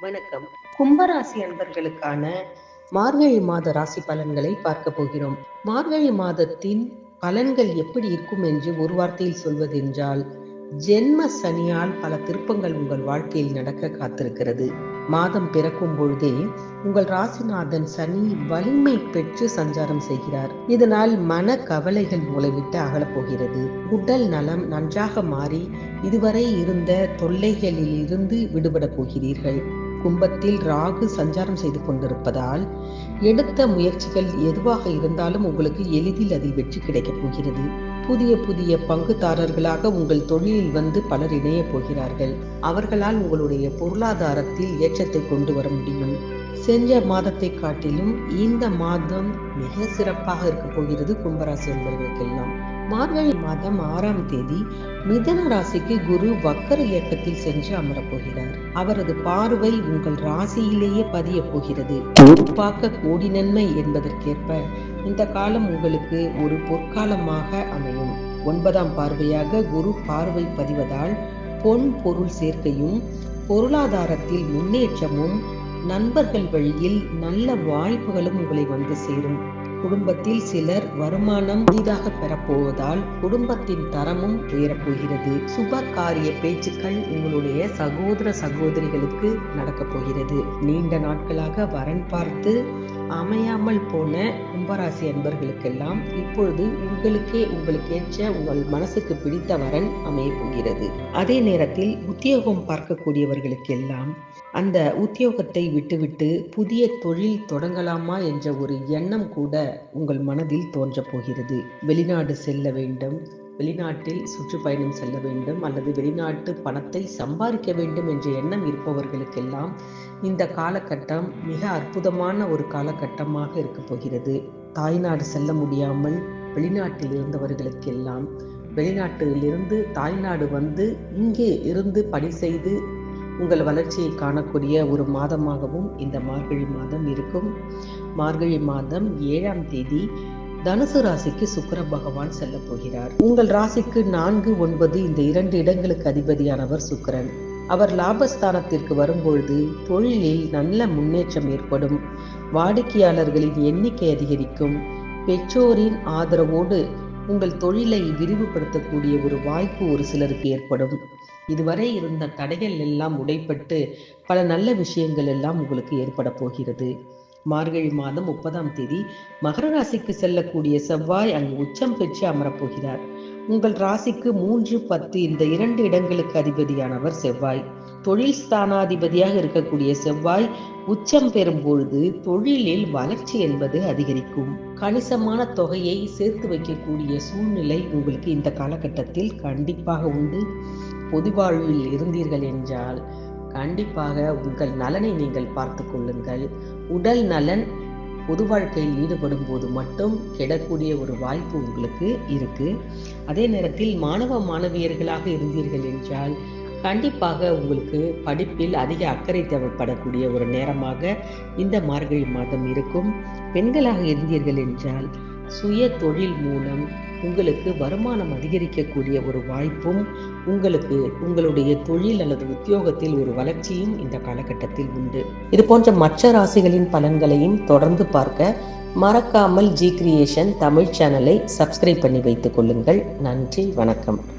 வணக்கம். கும்பராசி அன்பர்களுக்கான மார்கழி மாத ராசி பலன்களை பார்க்க போகிறோம். மார்கழி மாதத்தின் பலன்கள் எப்படி இருக்கும் என்று ஒரு வார்த்தையில் சொல்வதென்றால் ஜென்ம சனியால் பல திருப்பங்கள் உங்கள் வாழ்க்கையில் நடக்க காத்திருக்கிறது. மாதம் பிறக்கும் பொழுதே உங்கள் ராசிநாதன் சனி வலிமை பெற்று சஞ்சாரம் செய்கிறார். இதனால் மன கவலைகள் மூலைவிட்டு அகலப்போகிறது உடல் நலம் நன்றாக மாறி இதுவரை இருந்த தொல்லைகளில் இருந்து விடுபட போகிறீர்கள். கும்பத்தில் ராகு சஞ்சாரம் செய்து கொண்டிருப்பதால் எடுத்த முயற்சிகள் எதுவாக இருந்தாலும் உங்களுக்கு எளிதில் அதில் வெற்றி கிடைக்கப் போகிறது. புதிய புதிய பங்குதாரர்களாக உங்கள் தொழிலில் வந்து பலர் இணைய போகிறார்கள். அவர்களால் உங்களுடைய பொருளாதாரத்தில் ஏற்றத்தை கொண்டு வர முடியும். சென்ற மாதத்தை காட்டிலும் இந்த மாதம் மிக சிறப்பாக இருக்க போகிறது கும்பராசி என்பவர்களுக்கெல்லாம் மார்கழி மாதம் ஆறாம் தேதி மிதன ராசிக்கு குரு வக்கர இயக்கத்தில் சென்று அமரப் போகிறார். அவரது பார்வை உங்கள் ராசியிலேயே பதிய போகிறது. பார்க்க கோடி நன்மை என்பதற்கேற்ப இந்த காலம் உங்களுக்கு ஒரு பொற்காலமாக அமையும். ஒன்பதாம் பார்வையாக குரு பார்வை பதிவதால் பொன் பொருள் சேர்க்கையும் பொருளாதாரத்தில் முன்னேற்றமும் நண்பர்கள் வழியில் நல்ல வாய்ப்புகளும் உங்களை வந்து சேரும். குடும்பத்தில் சிலர் வருமானம் புதிதாக பெறப்போவதால் குடும்பத்தின் தரமும் உயரப்போகிறது. சுப காரிய பேச்சுக்கள் உங்களுடைய சகோதர சகோதரிகளுக்கு நடக்கப் போகிறது. நீண்ட நாட்களாக வரன் பார்த்து அமையாமல் போன கும்பராசி அன்பர்களுக்கெல்லாம் இப்பொழுது உங்களுக்கே உங்களுக்கு ஏற்ற உங்கள் மனசுக்கு பிடித்த வரன் அமைய போகிறது. அதே நேரத்தில் உத்தியோகம் பார்க்கக்கூடியவர்களுக்கெல்லாம் அந்த உத்தியோகத்தை விட்டுவிட்டு புதிய தொழில் தொடங்கலாமா என்ற ஒரு எண்ணம் கூட உங்கள் மனதில் தோன்றப் போகிறது. வெளிநாடு செல்ல வேண்டும் வெளிநாட்டில் சுற்றுப்பயணம் செல்ல வேண்டும் அல்லது வெளிநாட்டு பணத்தை சம்பாதிக்க வேண்டும் என்ற எண்ணம் இருப்பவர்களுக்கெல்லாம் இந்த காலகட்டம் மிக அற்புதமான ஒரு காலகட்டமாக இருக்க போகிறது. தாய்நாடு செல்ல முடியாமல் வெளிநாட்டில் இருந்தவர்களுக்கெல்லாம் வெளிநாட்டிலிருந்து தாய்நாடு வந்து இங்கே இருந்து பணி செய்து உங்கள் வளர்ச்சியை காணக்கூடிய ஒரு மாதமாகவும் இந்த மார்கழி மாதம் இருக்கும். மார்கழி மாதம் ஏழாம் தேதி தனுசு ராசிக்கு சுக்கர பகவான் செல்ல போகிறார். உங்கள் ராசிக்கு நான்கு ஒன்பது இந்த இரண்டு இடங்களுக்கு அதிபதியானவர் சுக்கரன். அவர் லாபஸ்தானத்திற்கு வரும்பொழுது தொழிலில் நல்ல முன்னேற்றம் ஏற்படும். வாடிக்கையாளர்களின் எண்ணிக்கை அதிகரிக்கும். பெற்றோரின் ஆதரவோடு உங்கள் தொழிலை விரிவுபடுத்தக்கூடிய ஒரு வாய்ப்பு ஒரு சிலருக்கு ஏற்படும். இதுவரை இருந்த தடைகள் எல்லாம் உடைப்பட்டு பல நல்ல விஷயங்கள் எல்லாம் உங்களுக்கு ஏற்பட போகிறது. மார்கழி மாதம் முப்பதாம் தேதி மகர ராசிக்கு செல்லக்கூடிய செவ்வாய் அங்கு உச்சம் பெற்று அமரப்போகிறார் உங்கள் ராசிக்கு மூன்று பத்து இந்த இரண்டு இடங்களுக்கு அதிபதியானவர் செவ்வாய். தொழில் ஸ்தானாதிபதியாக இருக்கக்கூடிய செவ்வாய் உச்சம் பெறும் பொழுது தொழிலில் வளர்ச்சி என்பது அதிகரிக்கும். கணிசமான தொகையை சேர்த்து வைக்கக்கூடிய சூழ்நிலை உங்களுக்கு இந்த காலகட்டத்தில் கண்டிப்பாக உண்டு. பொது வாழ்வில் இருந்தீர்கள் என்றால் கண்டிப்பாக உங்கள் நலனை நீங்கள் பார்த்து கொள்ளுங்கள். உடல் நலன் பொது வாழ்க்கையில் ஈடுபடும் போது மட்டும் கெடக்கூடிய ஒரு வாய்ப்பு உங்களுக்கு இருக்கு. அதே நேரத்தில் மாணவ மாணவியர்களாக இருந்தீர்கள் என்றால் கண்டிப்பாக உங்களுக்கு படிப்பில் அதிக அக்கறை தேவைப்படக்கூடிய ஒரு நேரமாக இந்த மார்கழி மாதம் இருக்கும். பெண்களாக இருந்தீர்கள் என்றால் சுய தொழில் மூலம் உங்களுக்கு வருமானம் அதிகரிக்கக்கூடிய ஒரு வாய்ப்பும் உங்களுக்கு உங்களுடைய தொழில் அல்லது உத்தியோகத்தில் ஒரு வளர்ச்சியும் இந்த காலகட்டத்தில் உண்டு. இது போன்ற மற்ற ராசிகளின் பலன்களையும் தொடர்ந்து பார்க்க மறக்காமல் ஜி கிரியேஷன் தமிழ் சேனலை சப்ஸ்கிரைப் பண்ணி வைத்துக் கொள்ளுங்கள். நன்றி வணக்கம்.